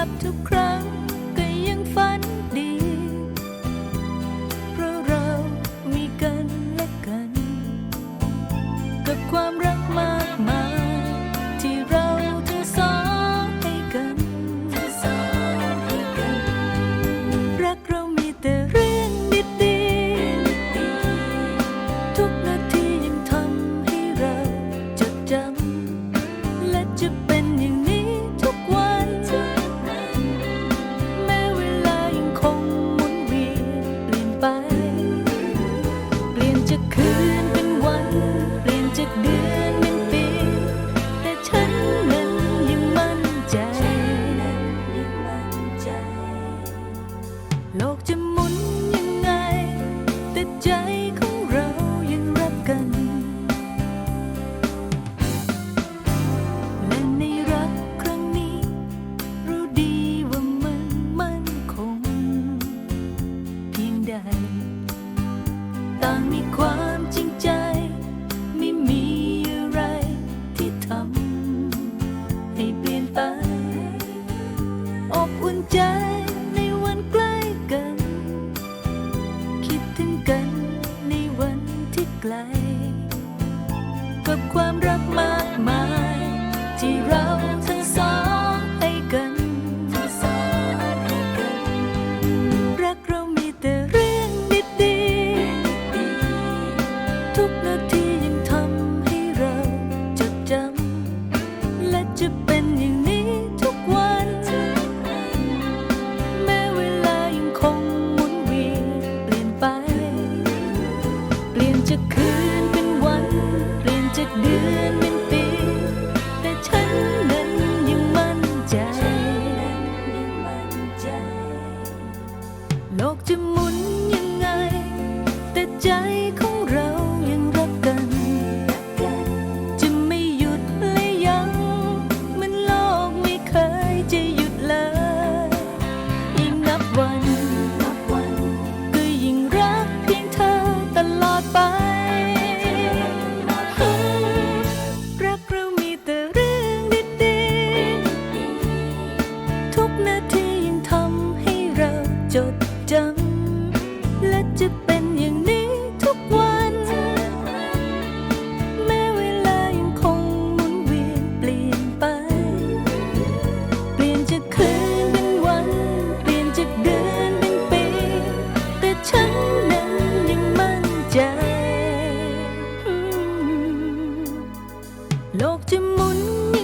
up to cry. ต่างมีความจริงใจ ไม่มีอะไรที่ทำให้เปลี่ยนไป อบอุ่นใจในวันใกล้กัน คิดถึงกันในวันที่ไกล กับความรักมากมาย ที่เราทั้งสอง จากคืนเป็นวัน เปลี่ยนจากเดือนเป็นปี แต่ฉันนั้นยังมั่นใจ โลกจะหมุนยังไง แต่ใจของเรายัง โลกจะหมุน